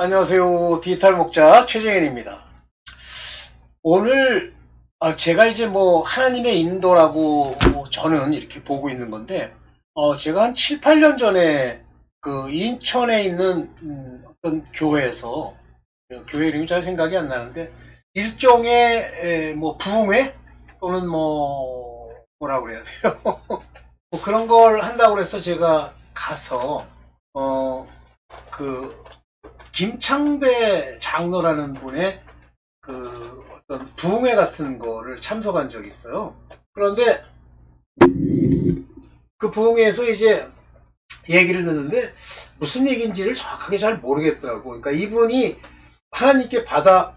안녕하세요. 디지털 목자 최정현입니다. 오늘 아, 제가 이제 뭐 하나님의 인도라고 뭐 저는 이렇게 보고 있는 건데 어, 제가 한 7, 8년 전에 그 인천에 있는 음, 어떤 교회에서 그 교회 이름이 잘 생각이 안 나는데 일종의 에, 뭐 부흥회 또는 뭐 뭐라 그래야 돼요. 뭐 그런 걸 한다고 그래서 제가 가서 어그 김창배 장로라는 분의 그 어떤 부흥회 같은 거를 참석한 적이 있어요. 그런데 그 부흥회에서 이제 얘기를 듣는데 무슨 얘기인지를 정확하게 잘 모르겠더라고. 그러니까 이분이 하나님께 받아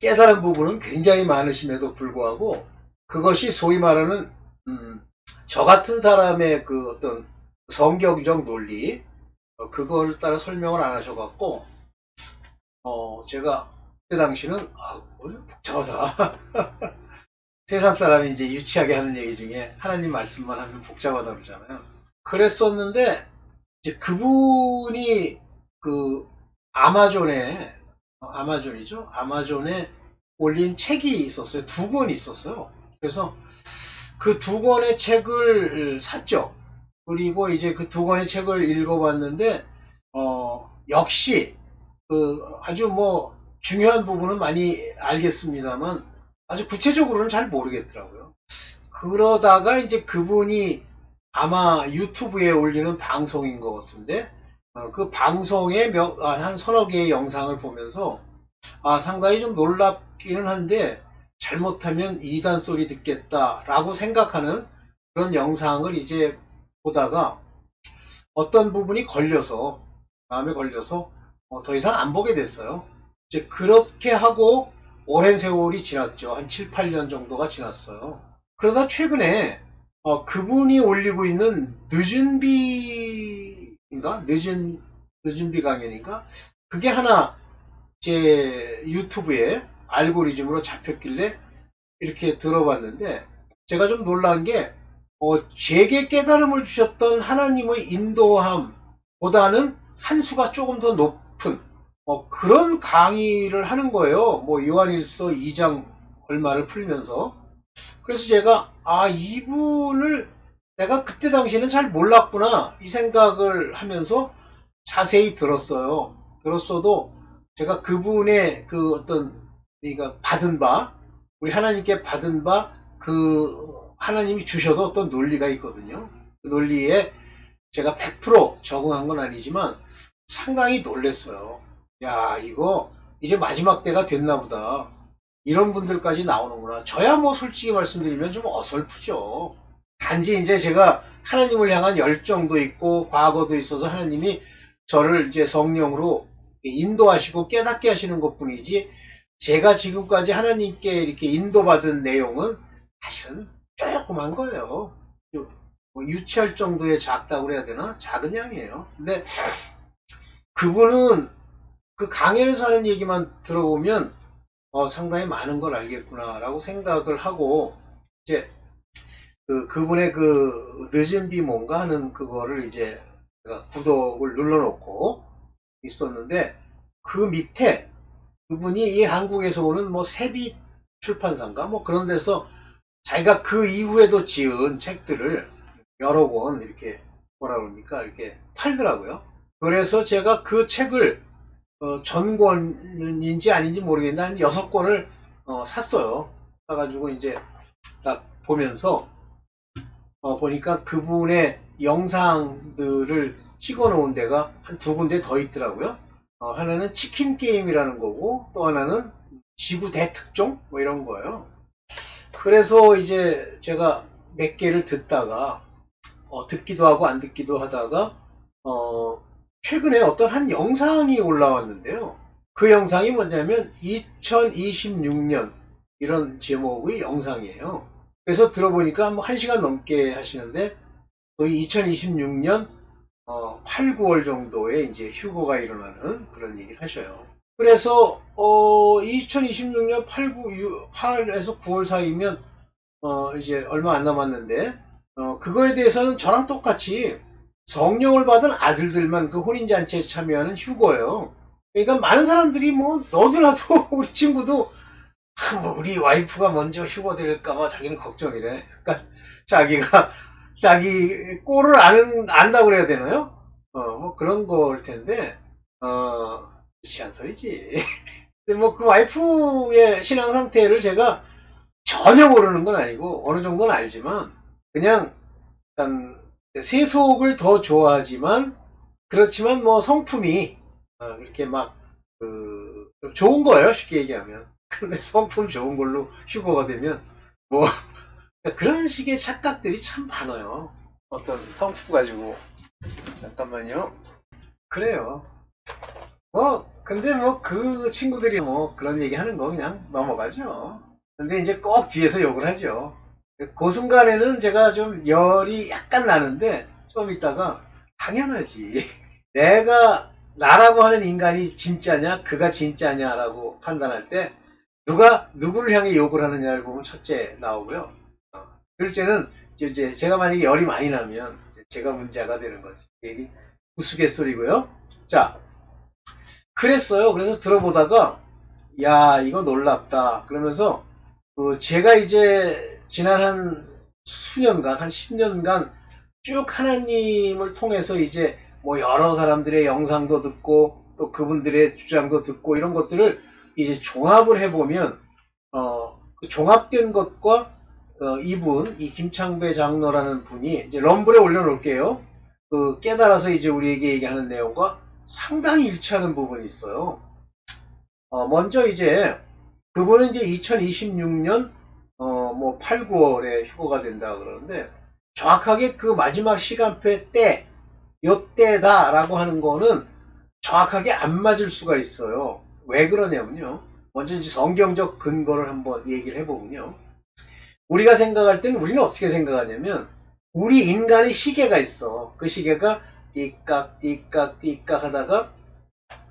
깨달은 부분은 굉장히 많으심에도 불구하고 그것이 소위 말하는 음, 저 같은 사람의 그 어떤 성경적 논리 어, 그걸 따라 설명을 안 하셔갖고 어, 제가 그때 당시는 아, 뭘 복잡하다. 세상 사람이 이제 유치하게 하는 얘기 중에 하나님 말씀만 하면 복잡하다 그러잖아요. 그랬었는데 이제 그분이 그 아마존에 아마존이죠. 아마존에 올린 책이 있었어요. 두 권 있었어요. 그래서 그 두 권의 책을 샀죠. 그리고 이제 그 두 권의 책을 읽어봤는데 어, 역시 그 아주 뭐 중요한 부분은 많이 알겠습니다만 아주 구체적으로는 잘 모르겠더라고요. 그러다가 이제 그분이 아마 유튜브에 올리는 방송인 것 같은데 어, 그 방송에 몇, 아, 한 서너 개의 영상을 보면서 아 상당히 좀 놀랍기는 한데 잘못하면 이단 소리 듣겠다라고 생각하는 그런 영상을 이제 보다가 어떤 부분이 걸려서 마음에 걸려서 어, 더 이상 안 보게 됐어요. 이제 그렇게 하고 오랜 세월이 지났죠. 한 7, 8년 정도가 지났어요. 그러다 최근에 어, 그분이 올리고 있는 늦은 비인가? 늦은 늦은 비 강연인가? 그게 하나 제 유튜브에 알고리즘으로 잡혔길래 이렇게 들어봤는데 제가 좀 놀란 게 어, 제게 깨달음을 주셨던 하나님의 인도함보다는 한 수가 조금 더 높 은 어, 그런 강의를 하는 거예요. 뭐 요한일서 2장 얼마를 풀면서 그래서 제가 아 이분을 내가 그때 당시에는 잘 몰랐구나 이 생각을 하면서 자세히 들었어요. 들었어도 제가 그분의 그 어떤 그러니까 받은 바 우리 하나님께 받은 바 그 하나님이 주셔도 어떤 논리가 있거든요. 그 논리에 제가 100% 적응한 건 아니지만 상당히 놀랬어요. 야, 이거 이제 마지막 때가 됐나 보다. 이런 분들까지 나오는구나. 저야 뭐 솔직히 말씀드리면 좀 어설프죠. 단지 이제 제가 하나님을 향한 열정도 있고 과거도 있어서 하나님이 저를 이제 성령으로 인도하시고 깨닫게 하시는 것 뿐이지 제가 지금까지 하나님께 이렇게 인도받은 내용은 사실은 조금한 거예요. 뭐 유치할 정도의 작다고 그래야 되나? 작은 양이에요. 근데 그분은 그 강연에서 하는 얘기만 들어보면 어, 상당히 많은 걸 알겠구나라고 생각을 하고 이제 그 그분의 그 늦은 비 뭔가 하는 그거를 이제 제가 구독을 눌러놓고 있었는데 그 밑에 그분이 이 한국에서 오는 뭐 세비 출판사인가 뭐 그런 데서 자기가 그 이후에도 지은 책들을 여러 권 이렇게 뭐라 그럽니까 이렇게 팔더라고요. 그래서 제가 그 책을 어, 전권인지 아닌지 모르겠는데 한 여섯 권을 어, 샀어요. 사가지고 이제 딱 보면서 어, 보니까 그분의 영상들을 찍어 놓은 데가 한 두 군데 더 있더라고요. 어, 하나는 치킨 게임이라는 거고 또 하나는 지구 대특종 뭐 이런 거예요. 그래서 이제 제가 몇 개를 듣다가 어, 듣기도 하고 안 듣기도 하다가 어, 최근에 어떤 한 영상이 올라왔는데요. 그 영상이 뭐냐면 2026년 이런 제목의 영상이에요. 그래서 들어보니까 뭐 1시간 넘게 하시는데 거의 2026년 어, 8, 9월 정도에 이제 휴고가 일어나는 그런 얘기를 하셔요. 그래서 어, 2026년 8, 9, 6, 8에서 9월 사이면 어, 이제 얼마 안 남았는데 어, 그거에 대해서는 저랑 똑같이 성령을 받은 아들들만 그 혼인잔치에 참여하는 휴거예요. 그러니까 많은 사람들이 뭐 너도나도 우리 친구도 아, 뭐 우리 와이프가 먼저 휴가 될까봐 자기는 걱정이래. 그러니까 자기가 자기 꼴을 아는 안다고 그래야 되나요? 어, 뭐 그런 거일 텐데 어, 시한 소리지. 근데 뭐 그 와이프의 신앙 상태를 제가 전혀 모르는 건 아니고 어느 정도는 알지만 그냥 일단 세속을 더 좋아하지만 그렇지만 뭐 성품이 어, 이렇게 막 그 좋은 거예요 쉽게 얘기하면. 근데 성품 좋은 걸로 휴거가 되면 뭐 그런 식의 착각들이 참 많아요. 어떤 성품 가지고. 잠깐만요. 그래요. 뭐 근데 뭐 그 친구들이 뭐 그런 얘기 하는 거 그냥 넘어가죠. 근데 이제 꼭 뒤에서 욕을 하죠 그 순간에는 제가 좀 열이 약간 나는데 좀 있다가 당연하지. 내가 나라고 하는 인간이 진짜냐 그가 진짜냐라고 판단할 때 누가 누구를 향해 욕을 하느냐를 보면 첫째 나오고요. 어, 둘째는 이제 제가 만약에 열이 많이 나면 제가 문제가 되는 거지. 얘기 우스갯소리고요. 자 그랬어요. 그래서 들어보다가 야 이거 놀랍다. 그러면서 그 제가 이제 지난 한 수년간 한 10년간 쭉 하나님을 통해서 이제 뭐 여러 사람들의 영상도 듣고 또 그분들의 주장도 듣고 이런 것들을 이제 종합을 해보면 어, 그 종합된 것과 어, 이분 이 김창배 장로라는 분이 이제 럼블에 올려놓을게요. 그 깨달아서 이제 우리에게 얘기하는 내용과 상당히 일치하는 부분이 있어요. 어, 먼저 이제 그분은 이제 2026년 어, 뭐 8, 9월에 휴거가 된다 그러는데 정확하게 그 마지막 시간표 때 요때다 라고 하는 거는 정확하게 안 맞을 수가 있어요. 왜 그러냐면요. 먼저 이제 성경적 근거를 한번 얘기를 해보면요. 우리가 생각할 때는 우리는 어떻게 생각하냐면 우리 인간의 시계가 있어. 그 시계가 띠깍 띠깍 띠깍 하다가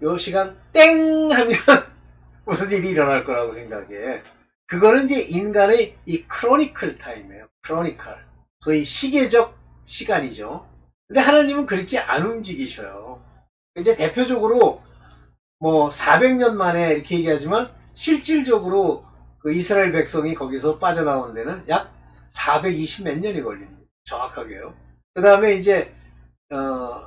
요 시간 땡 하면 무슨 일이 일어날 거라고 생각해. 그거는 이제 인간의 이 크로니클 타임이에요. 크로니클. 소위 시계적 시간이죠. 근데 하나님은 그렇게 안 움직이셔요. 이제 대표적으로 뭐 400년 만에 이렇게 얘기하지만 실질적으로 그 이스라엘 백성이 거기서 빠져나오는 데는 약 420 몇 년이 걸립니다. 정확하게요. 그 다음에 이제 어,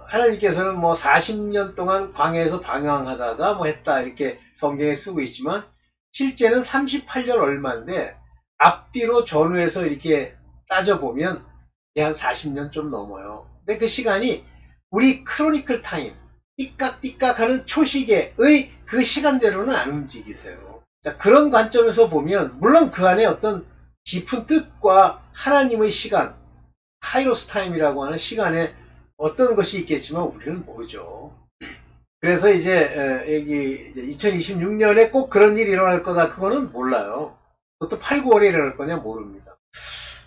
하나님께서는 뭐 40년 동안 광야에서 방황하다가 뭐 했다 이렇게 성경에 쓰고 있지만 실제는 38년 얼마인데 앞뒤로 전후해서 이렇게 따져보면 한 40년 좀 넘어요. 근데 그 시간이 우리 크로니클 타임, 띠깍띠깍 하는 초시계의 그 시간대로는 안 움직이세요. 자, 그런 관점에서 보면, 물론 그 안에 어떤 깊은 뜻과 하나님의 시간, 카이로스 타임이라고 하는 시간에 어떤 것이 있겠지만 우리는 모르죠. 그래서 이제 여기 2026년에 꼭 그런 일이 일어날 거다 그거는 몰라요. 그것도 8, 9월에 일어날 거냐 모릅니다.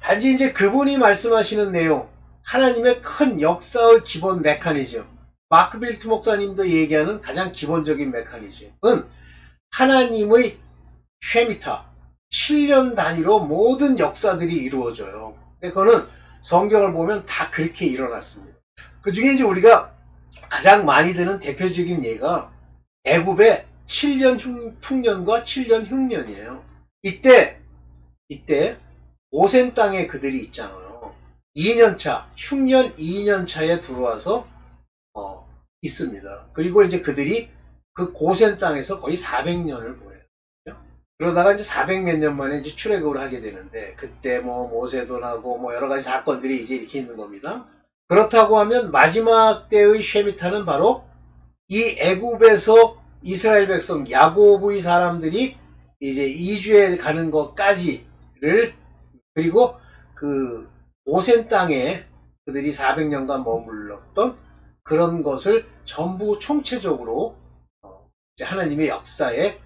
단지 이제 그분이 말씀하시는 내용 하나님의 큰 역사의 기본 메커니즘 마크 빌트 목사님도 얘기하는 가장 기본적인 메커니즘은 하나님의 쉐미타 7년 단위로 모든 역사들이 이루어져요. 그거는 성경을 보면 다 그렇게 일어났습니다. 그 중에 이제 우리가 가장 많이 드는 대표적인 예가 애굽의 7년 흉, 풍년과 7년 흉년이에요. 이때 이때 오센 땅에 그들이 있잖아요. 2년차 흉년 2년차에 들어와서 어, 있습니다. 그리고 이제 그들이 그 고센 땅에서 거의 400년을 보내요. 그러다가 이제 400 몇 년 만에 이제 출애굽을 하게 되는데 그때 뭐 모세도 나고 뭐 여러 가지 사건들이 이제 이렇게 있는 겁니다. 그렇다고 하면 마지막 때의 쉐미타는 바로 이 애굽에서 이스라엘 백성 야고브의 사람들이 이제 이주에 가는 것까지를 그리고 그 오센 땅에 그들이 400년간 머물렀던 그런 것을 전부 총체적으로 어, 하나님의 역사에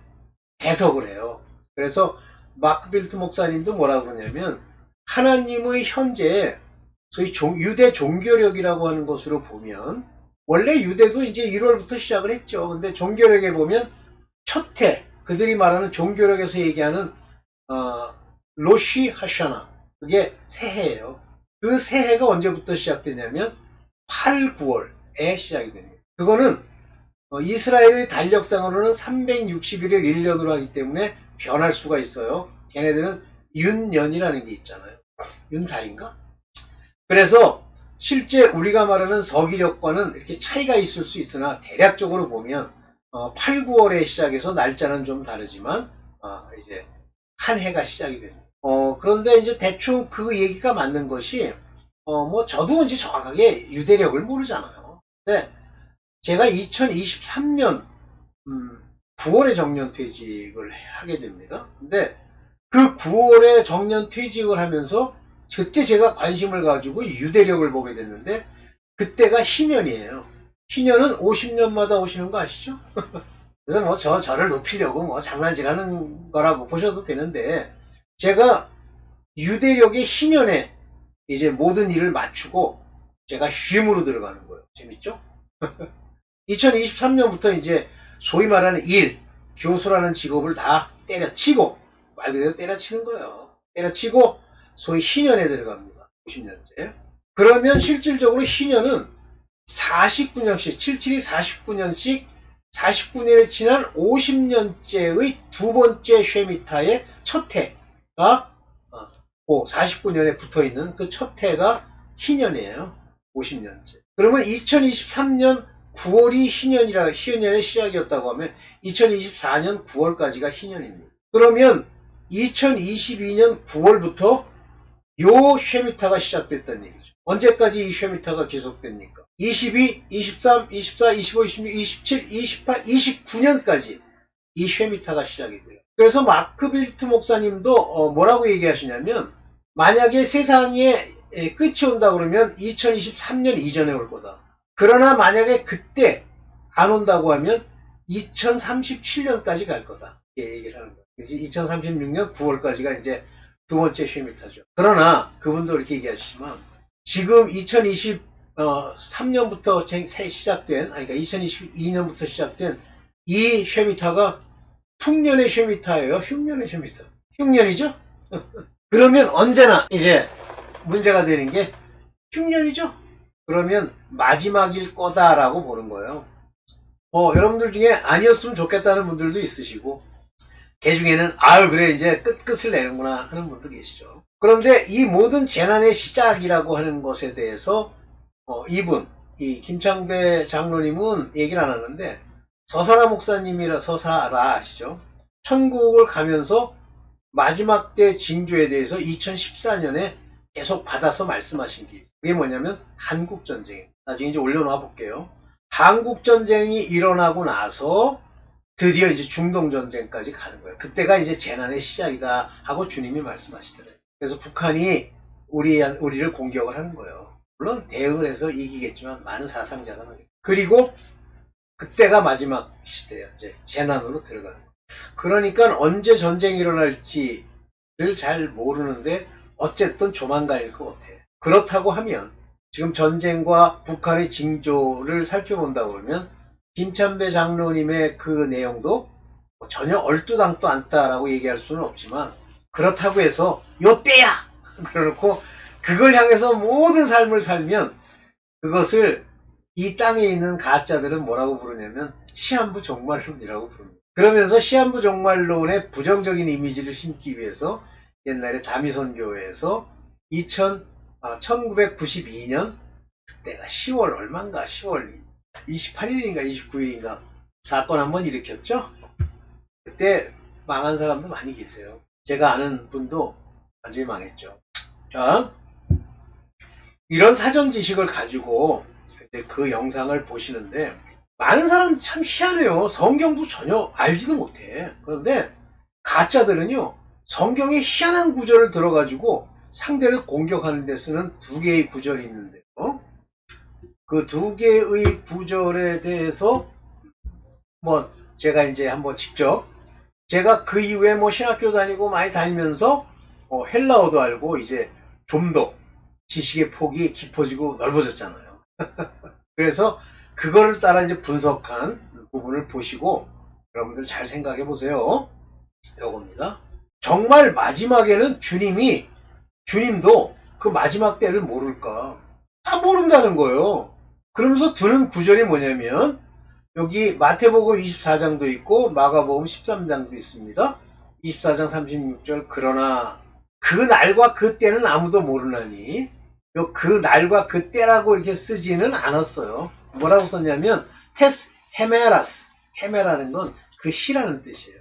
해석을 해요. 그래서 마크 빌트 목사님도 뭐라 그러냐면 하나님의 현재 소위 종, 유대 종교력이라고 하는 것으로 보면 원래 유대도 이제 1월부터 시작을 했죠. 근데 종교력에 보면 첫해 그들이 말하는 종교력에서 얘기하는 어, 로시 하샤나 그게 새해예요. 그 새해가 언제부터 시작되냐면 8, 9월에 시작이 됩니다. 그거는 어, 이스라엘의 달력상으로는 360일을 1년으로 하기 때문에 변할 수가 있어요. 걔네들은 윤년이라는 게 있잖아요. 윤달인가? 그래서 실제 우리가 말하는 서기력과는 이렇게 차이가 있을 수 있으나 대략적으로 보면 어, 8, 9월에 시작해서 날짜는 좀 다르지만 어, 이제 한 해가 시작이 됩니다. 어, 그런데 이제 대충 그 얘기가 맞는 것이 어, 뭐 저도 이제 정확하게 유대력을 모르잖아요. 근데 제가 2023년 9월에 정년 퇴직을 하게 됩니다. 근데 그 9월에 정년 퇴직을 하면서 그때 제가 관심을 가지고 유대력을 보게 됐는데 그때가 희년이에요. 희년은 50년마다 오시는 거 아시죠? 그래서 뭐 저 저를 높이려고 뭐 장난질하는 거라고 보셔도 되는데 제가 유대력의 희년에 이제 모든 일을 맞추고 제가 쉼으로 들어가는 거예요. 재밌죠? 2023년부터 이제 소위 말하는 일, 교수라는 직업을 다 때려치고 말 그대로 때려치는 거예요. 때려치고 소위 희년에 들어갑니다. 50년째. 그러면 실질적으로 희년은 49년씩, 77이 49년씩 49년이 지난 50년째의 두 번째 쉐미타의 첫 해가 어, 그 49년에 붙어 있는 그 첫 해가 희년이에요. 50년째. 그러면 2023년 9월이 희년이라 희년의 시작이었다고 하면 2024년 9월까지가 희년입니다. 그러면 2022년 9월부터 요 쉐미타가 시작됐다는 얘기죠. 언제까지 이 쉐미타가 계속됩니까? 22, 23, 24, 25, 26, 27, 28, 29년까지 이 쉐미타가 시작이 돼요. 그래서 마크 빌트 목사님도 어, 뭐라고 얘기하시냐면 만약에 세상에 에, 끝이 온다 그러면 2023년 이전에 올 거다. 그러나 만약에 그때 안 온다고 하면 2037년까지 갈 거다. 얘기를 하는 거예요. 2036년 9월까지가 이제 두 번째 쉐미타죠. 그러나 그분도 이렇게 얘기하시지만 지금 2023년부터 시작된, 아니 그러니까 2022년부터 시작된 이 쉐미타가 풍년의 쉐미타예요. 흉년의 쉐미타. 흉년이죠? 그러면 언제나 이제 문제가 되는 게 흉년이죠? 그러면 마지막일 거다라고 보는 거예요. 뭐 여러분들 중에 아니었으면 좋겠다는 분들도 있으시고 개 중에는 아유 그래 이제 끝 끝을 내는구나 하는 분도 계시죠. 그런데 이 모든 재난의 시작이라고 하는 것에 대해서 어, 이분 이 김창배 장로님은 얘기를 안 하는데 서사라 목사님이라 서사라 아시죠? 천국을 가면서 마지막 때 징조에 대해서 2014년에 계속 받아서 말씀하신 게 있어요. 그게 뭐냐면 한국 전쟁. 나중에 이제 올려놓아 볼게요. 한국 전쟁이 일어나고 나서 드디어 이제 중동 전쟁까지 가는 거예요. 그때가 이제 재난의 시작이다 하고 주님이 말씀하시더래요. 그래서 북한이 우리 우리를 공격을 하는 거예요. 물론 대응을 해서 이기겠지만 많은 사상자가 나겠죠. 그리고 그때가 마지막 시대예요. 이제 재난으로 들어가는 거예요. 그러니까 언제 전쟁이 일어날지를 잘 모르는데 어쨌든 조만간일 것 같아요. 그렇다고 하면 지금 전쟁과 북한의 징조를 살펴본다 그러면 김찬배 장로님의 그 내용도 뭐 전혀 얼뚜당도 않다라고 얘기할 수는 없지만 그렇다고 해서 요 때야 그래놓고 그걸 향해서 모든 삶을 살면 그것을 이 땅에 있는 가짜들은 뭐라고 부르냐면 시한부 종말론이라고 부릅니다. 그러면서 시한부 종말론의 부정적인 이미지를 심기 위해서 옛날에 다미선교회에서 2000, 아, 1992년 그때가 10월 얼마인가 10월 28일인가 29일인가 사건 한번 일으켰죠. 그때 망한 사람도 많이 계세요. 제가 아는 분도 완전히 망했죠. 자, 이런 사전 지식을 가지고 그 영상을 보시는데 많은 사람 참 희한해요. 성경도 전혀 알지도 못해. 그런데 가짜들은요. 성경의 희한한 구절을 들어가지고 상대를 공격하는 데 쓰는 두 개의 구절이 있는데요. 그 두 개의 구절에 대해서 뭐 제가 이제 한번 직접 제가 그 이후에 뭐 신학교 다니고 많이 다니면서 어 헬라어도 알고 이제 좀 더 지식의 폭이 깊어지고 넓어졌잖아요. 그래서 그거를 따라 이제 분석한 부분을 보시고 여러분들 잘 생각해 보세요. 요겁니다. 정말 마지막에는 주님이 주님도 그 마지막 때를 모를까? 다 모른다는 거예요. 그러면서 드는 구절이 뭐냐면 여기 마태복음 24장도 있고 마가복음 13장도 있습니다. 24장 36절 그러나 그 날과 그 때는 아무도 모르나니 요그 날과 그 때라고 이렇게 쓰지는 않았어요. 뭐라고 썼냐면 테스 헤메라스 헤메라는 건 그 시라는 뜻이에요.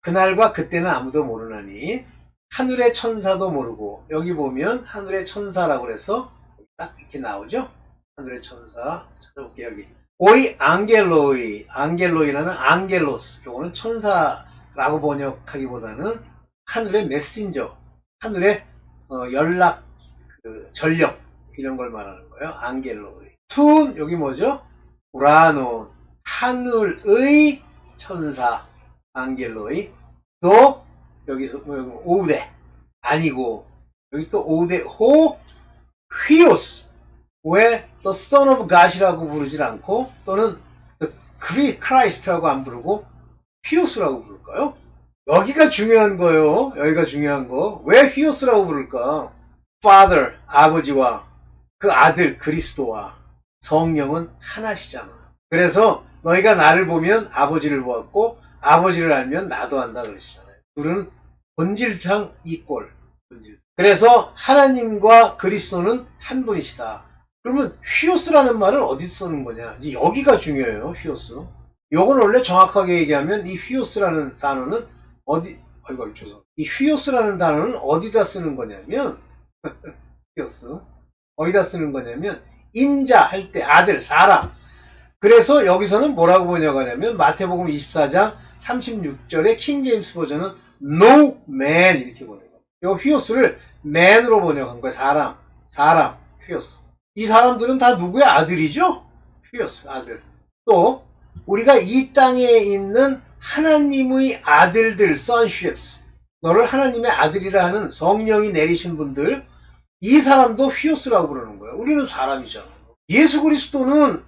그 날과 그 때는 아무도 모르나니 하늘의 천사도 모르고 여기 보면 하늘의 천사라고 그래서 딱 이렇게 나오죠. 하늘의 천사 찾아볼게요 여기. 오이 앙겔로이 앙겔로이라는 앙겔로스 요거는 천사라고 번역하기보다는 하늘의 메신저 하늘의 어, 연락 그 전력 이런 걸 말하는 거예요. 앙겔로이. 툰 여기 뭐죠? 우라노 하늘의 천사 앙겔로이 또 여기서 뭐, 오우데 아니고 여기 또 오우데 호 휘오스 왜 the son of god이라고 부르질 않고 또는 the Christ라고 안 부르고 휘오스라고 부를까요? 여기가 중요한 거예요. 여기가 중요한 거. 왜 휘오스라고 부를까? Father 아버지와 그 아들 그리스도와 성령은 하나시잖아. 그래서 너희가 나를 보면 아버지를 보았고 아버지를 알면 나도 안다 그러시잖아요. 둘은 본질상 이꼴. 본질. 그래서 하나님과 그리스도는 한 분이시다. 그러면 휘오스라는 말을 어디서 쓰는 거냐? 이제 여기가 중요해요. 휘오스. 요건 원래 정확하게 얘기하면 이 휘오스라는 단어는 어디 아이고 죄송. 이 휘오스라는 단어는 어디다 쓰는 거냐면 휘오스 어디다 쓰는 거냐면 인자 할 때 아들 사람 그래서 여기서는 뭐라고 번역하 냐면 마태복음 24장 36절의 킹제임스 버전은 no man 이렇게 번역해요. 요 휘오스를 man으로 번역한 거예요. 사람, 사람, 휘오스. 이 사람들은 다 누구의 아들이죠? 휘오스, 아들. 또 우리가 이 땅에 있는 하나님의 아들들, sonships. 너를 하나님의 아들이라 하는 성령이 내리신 분들, 이 사람도 휘오스라고 부르는 거예요. 우리는 사람이잖아. 예수 그리스도는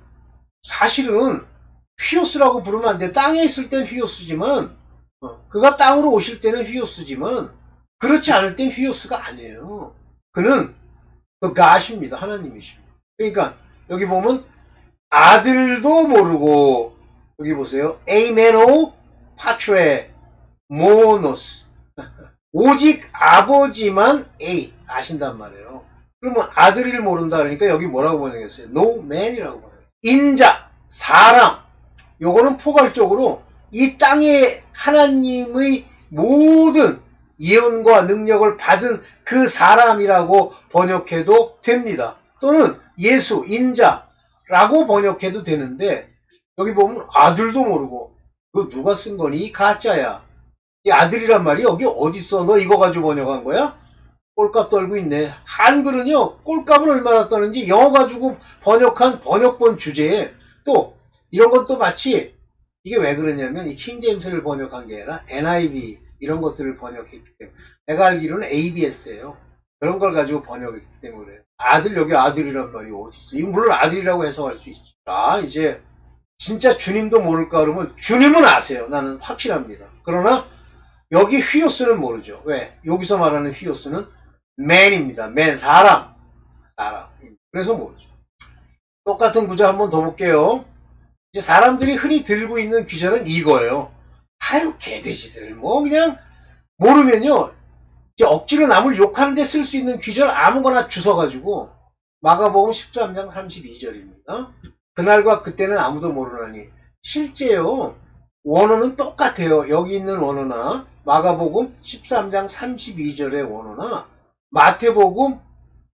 사실은 휘오스라고 부르면 안 돼. 땅에 있을 땐 휘오스지만, 어, 그가 땅으로 오실 때는 휘오스지만, 그렇지 않을 땐 휘오스가 아니에요. 그는 그 가십니다. 하나님이십니다. 그러니까 여기 보면 아들도 모르고 여기 보세요. 에이메노 파트레 모노스 오직 아버지만 A 아신단 말이에요. 그러면 아들을 모른다 그러니까 여기 뭐라고 번역했어요? No man이라고 번역. 인자 사람 요거는 포괄적으로 이 땅에 하나님의 모든 예언과 능력을 받은 그 사람이라고 번역해도 됩니다. 또는 예수, 인자라고 번역해도 되는데 여기 보면 아들도 모르고 그거 누가 쓴 거니? 이 가짜야. 이 아들이란 말이 여기 어딨어? 너 이거 가지고 번역한 거야? 꼴값 떨고 있네. 한글은요, 꼴값을 얼마나 떠는지 영어 가지고 번역한 번역본 주제에 또 이런 것도 마치 이게 왜 그러냐면 이 킹제임스를 번역한 게 아니라 NIV 이런 것들을 번역했기 때문에 내가 알기로는 ABS예요. 그런 걸 가지고 번역했기 때문에 아들 여기 아들이란 말이 어디 있어? 이거 물론 아들이라고 해석할 수 있지. 아 이제 진짜 주님도 모를까 그러면 주님은 아세요. 나는 확실합니다. 그러나 여기 휘오스는 모르죠. 왜? 여기서 말하는 휘오스는 man입니다. man 사람 사람. 그래서 모르죠. 똑같은 구절 한번 더 볼게요. 이제 사람들이 흔히 들고 있는 귀절은 이거예요. 아유 개돼지들 뭐 그냥 모르면요 이제 억지로 남을 욕하는데 쓸 수 있는 귀절 아무거나 주워가지고 마가복음 13장 32절입니다. 그날과 그때는 아무도 모르나니 실제요 원어는 똑같아요. 여기 있는 원어나 마가복음 13장 32절의 원어나 마태복음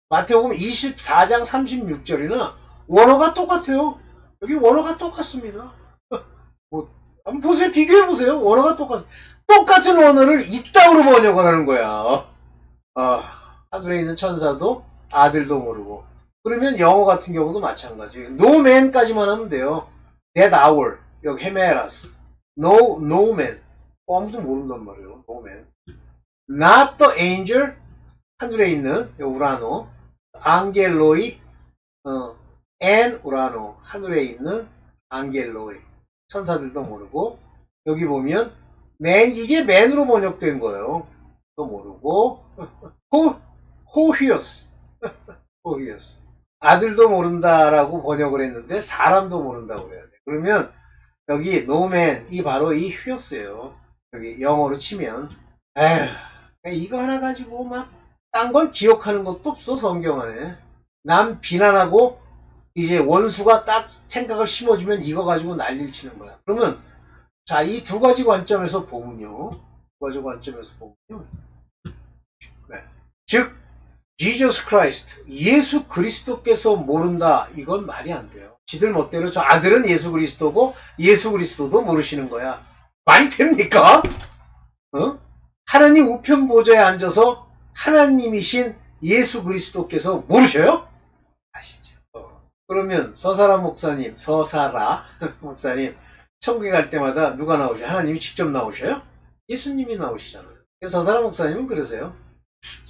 마태복음 24장 36절이나 원어가 똑같아요. 여기 원어가 똑같습니다. 뭐 한번 보세요. 비교해 보세요. 원어가 똑같 똑같은 원어를 이땅으로 번역을 하는 거야. 아, 하늘에 있는 천사도 아들도 모르고. 그러면 영어 같은 경우도 마찬가지예요. no man까지만 하면 돼요. that hour. 여기 헤메라스. no, no man. 어, 아무도 모른단 말이에요. no man. not the angel. 하늘에 있는 우라노. 앙겔로이. 어, and 우라노. 하늘에 있는 앙겔로이. 천사들도 모르고. 여기 보면 맨 이게 맨으로 번역된 거예요. 또 모르고 호 호휘어스 호휘어스 아들도 모른다라고 번역을 했는데 사람도 모른다고 그래야 돼. 그러면 여기 노맨 이 바로 이 휘었어요. 여기 영어로 치면 에휴 이거 하나 가지고 막딴건 기억하는 것도 없어 성경 안에 남 비난하고 이제 원수가 딱 생각을 심어주면 이거 가지고 난리를 치는 거야. 그러면 자 이 두 가지 관점에서 보면요. 두 가지 관점에서 보면요. 네. 즉 지저스 크라이스트 예수 그리스도께서 모른다 이건 말이 안 돼요. 지들 멋대로 저 아들은 예수 그리스도고 예수 그리스도도 모르시는 거야. 말이 됩니까? 어? 하나님 우편 보좌에 앉아서 하나님이신 예수 그리스도께서 모르셔요? 아시죠? 어. 그러면 서사라 목사님, 서사라 목사님 천국에 갈 때마다 누가 나오셔요? 하나님이 직접 나오셔요? 예수님이 나오시잖아요. 그래서 서사라 목사님은 그러세요.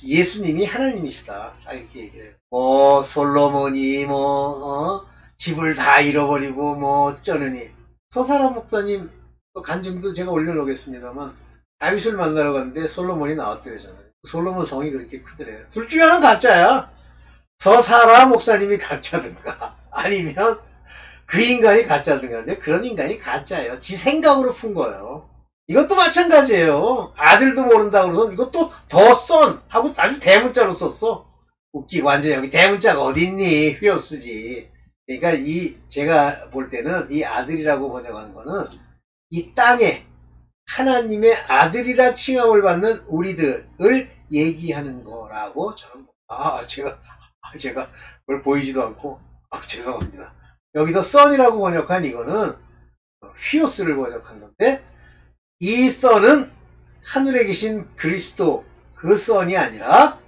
예수님이 하나님이시다. 딱 이렇게 얘기를 해요. 뭐 솔로몬이 뭐 어? 집을 다 잃어버리고 뭐 어쩌느니 서사라 목사님 그 간증도 제가 올려놓겠습니다만 다윗을 만나러 갔는데 솔로몬이 나왔더래잖아요. 솔로몬 성이 그렇게 크더래요. 둘 중에 하나는 가짜야. 서사라 목사님이 가짜든가 아니면 그 인간이 가짜든가 근데 그런 인간이 가짜예요. 지 생각으로 푼 거예요. 이것도 마찬가지예요. 아들도 모른다고 그래서 이것도 더 썬 하고 아주 대문자로 썼어. 웃기고 완전 여기 대문자가 어딨니? 휘어 쓰지. 그러니까 이 제가 볼 때는 이 아들이라고 번역한 거는 이 땅에 하나님의 아들이라 칭함을 받는 우리들을 얘기하는 거라고 저는 아 제가 아, 제가 그걸 보이지도 않고 아 죄송합니다. 여기서 썬이라고 번역한 이거는 휘오스를 번역한 건데 이 썬은 하늘에 계신 그리스도 그 썬이 아니라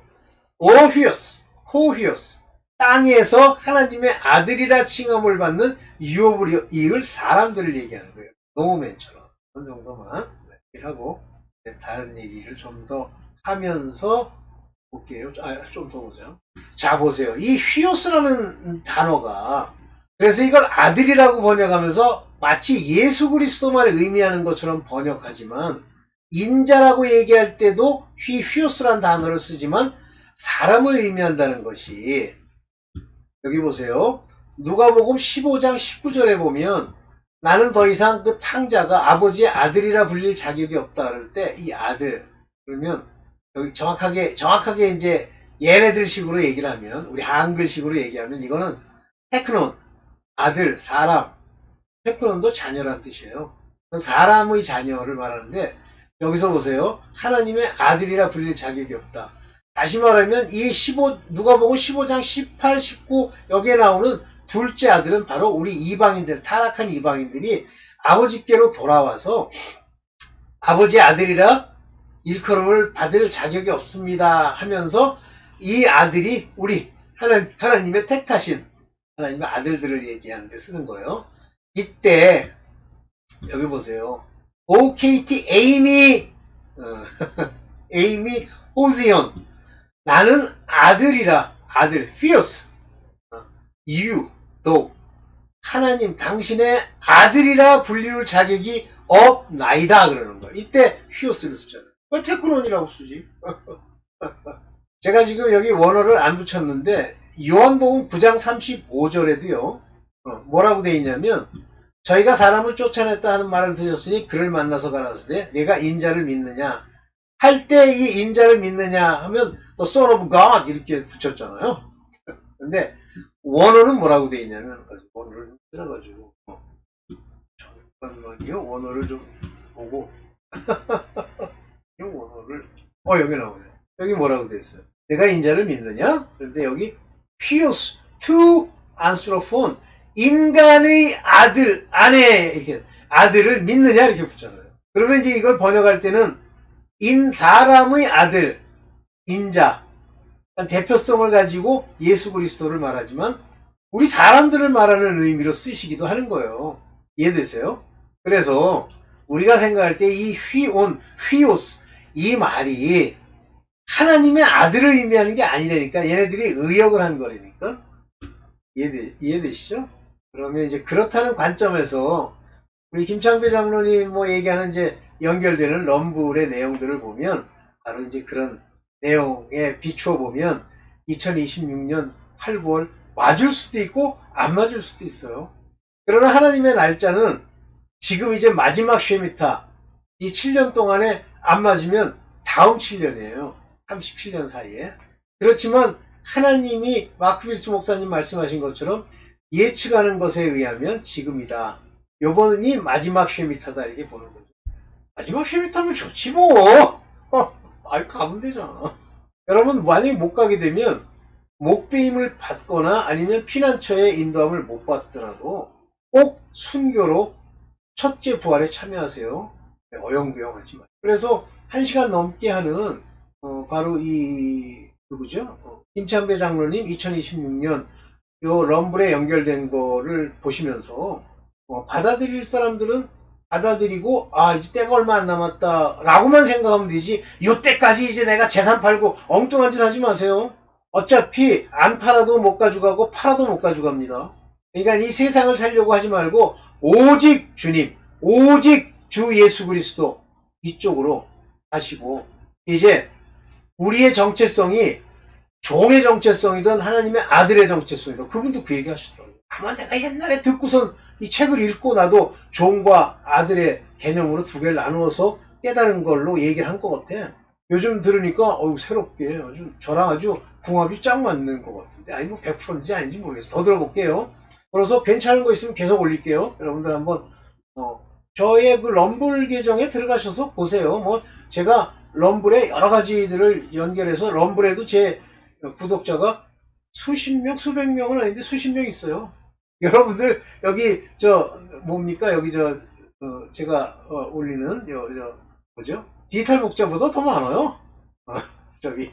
오휘오스, 호휘오스 땅에서 하나님의 아들이라 칭함을 받는 유업을 이을 사람들을 얘기하는 거예요. 노맨처럼 그런 정도만 얘기를 하고 다른 얘기를 좀 더 하면서 볼게요. 아, 좀 더 보자. 자 보세요. 이 휘오스라는 단어가 그래서 이걸 아들이라고 번역하면서 마치 예수 그리스도만 의미하는 것처럼 번역하지만 인자라고 얘기할 때도 휘, 휘오스란 단어를 쓰지만 사람을 의미한다는 것이 여기 보세요. 누가복음 15장 19절에 보면 나는 더 이상 그 탕자가 아버지의 아들이라 불릴 자격이 없다 그럴 때 이 아들 그러면 여기 정확하게 정확하게 이제 얘네들식으로 얘기를 하면 우리 한글식으로 얘기하면 이거는 테크논 아들 사람 테크논도 자녀란 뜻이에요. 사람의 자녀를 말하는데 여기서 보세요. 하나님의 아들이라 불릴 자격이 없다. 다시 말하면 이 15, 누가복음 15장 18, 19 여기에 나오는 둘째 아들은 바로 우리 이방인들, 타락한 이방인들이 아버지께로 돌아와서 아버지 아들이라 일컬음을 받을 자격이 없습니다 하면서 이 아들이 우리 하나님, 하나님의 택하신 하나님의 아들들을 얘기하는데 쓰는 거예요. 이때 여기 보세요. OKT 에이미 어, 에이미 오지온 나는 아들이라 아들 피어스 이유 도 하나님 당신의 아들이라 불리울 자격이 없나이다 그러는 거예요. 이때 휘오스를 쓰잖아요. 왜 테크론이라고 쓰지? 제가 지금 여기 원어를 안 붙였는데 요한복음 9장 35절에도요. 뭐라고 돼 있냐면 저희가 사람을 쫓아냈다 하는 말을 들었으니 그를 만나서 가라사대 내가 인자를 믿느냐? 할 때 이 인자를 믿느냐? 하면 the son of God 이렇게 붙였잖아요. 근데 원어는 뭐라고 돼 있냐면 원어를 찾아가지고 어, 잠깐만요? 원어를 좀 보고. 이 원어를 어 여기 나오네. 여기 뭐라고 돼 있어요? 내가 인자를 믿느냐? 그런데 여기 피어스 to 안스로폰 인간의 아들 아내 이렇게 아들을 믿느냐 이렇게 붙잖아요 그러면 이제 이걸 번역할 때는 인 사람의 아들 인자 대표성을 가지고 예수 그리스도를 말하지만 우리 사람들을 말하는 의미로 쓰시기도 하는 거예요. 이해되세요? 그래서 우리가 생각할 때 이 휘온, 휘오스 이 말이 하나님의 아들을 의미하는 게 아니라니까 얘네들이 의역을 한 거라니까 이해되, 이해되시죠? 그러면 이제 그렇다는 관점에서 우리 김창배 장로님 뭐 얘기하는 이제 연결되는 럼블의 내용들을 보면 바로 이제 그런 내용에 비추어 보면 2026년 8월 맞을 수도 있고 안 맞을 수도 있어요. 그러나 하나님의 날짜는 지금 이제 마지막 쉐미타 이 7년 동안에 안 맞으면 다음 7년이에요. 37년 사이에. 그렇지만 하나님이 마크 빌트 목사님 말씀하신 것처럼 예측하는 것에 의하면 지금이다. 요번이 마지막 쉐미타다 이렇게 보는 거죠. 마지막 쉐미타면 좋지 뭐. 아이 가면 되잖아. 여러분 만약에 못 가게 되면 목배임을 받거나 아니면 피난처에 인도함을 못 받더라도 꼭 순교로 첫째 부활에 참여하세요. 네, 어영부영하지 마. 그래서 한 시간 넘게 하는 어, 바로 이 누구죠? 어, 김찬배 장로님 2026년 요 럼블에 연결된 거를 보시면서 어, 받아들일 사람들은 받아들이고 아 이제 때가 얼마 안 남았다라고만 생각하면 되지 요 때까지 이제 내가 재산 팔고 엉뚱한 짓 하지 마세요. 어차피 안 팔아도 못 가져가고 팔아도 못 가져갑니다. 그러니까 이 세상을 살려고 하지 말고 오직 주님, 오직 주 예수 그리스도 이쪽으로 하시고 이제 우리의 정체성이 종의 정체성이든 하나님의 아들의 정체성이든 그분도 그 얘기 하시더라고요. 아마 내가 옛날에 듣고선 이 책을 읽고 나도 종과 아들의 개념으로 두 개를 나누어서 깨달은 걸로 얘기를 한 것 같아. 요즘 들으니까 어우 새롭게 아주 저랑 아주 궁합이 짱 맞는 것 같은데 아니 뭐 100%인지 아닌지 모르겠어. 더 들어볼게요. 그래서 괜찮은 거 있으면 계속 올릴게요. 여러분들 한번 어, 저의 그 럼블 계정에 들어가셔서 보세요. 뭐 제가 럼블에 여러 가지들을 연결해서 럼블에도 제 구독자가 수십 명, 수백 명은 아닌데 수십 명 있어요. 여러분들 여기 저 뭡니까 여기 저 어, 제가 어, 올리는 요, 요 뭐죠? 디지털 목자보다 더 많아요. 어, 저기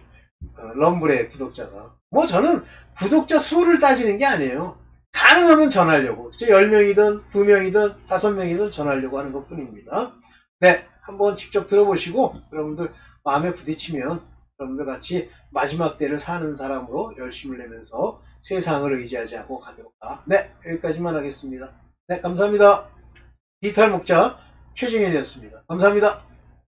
어, 럼블의 구독자가. 뭐 저는 구독자 수를 따지는 게 아니에요. 가능하면 전하려고. 저 10명이든 2명이든 5명이든 전하려고 하는 것 뿐입니다. 네, 한번 직접 들어보시고 여러분들 마음에 부딪히면 여러분들 같이 마지막 때를 사는 사람으로 열심을 내면서 세상을 의지하지 않고 가도록 하. 네, 여기까지만 하겠습니다. 네, 감사합니다. 디지털 목자 최정현이었습니다. 감사합니다.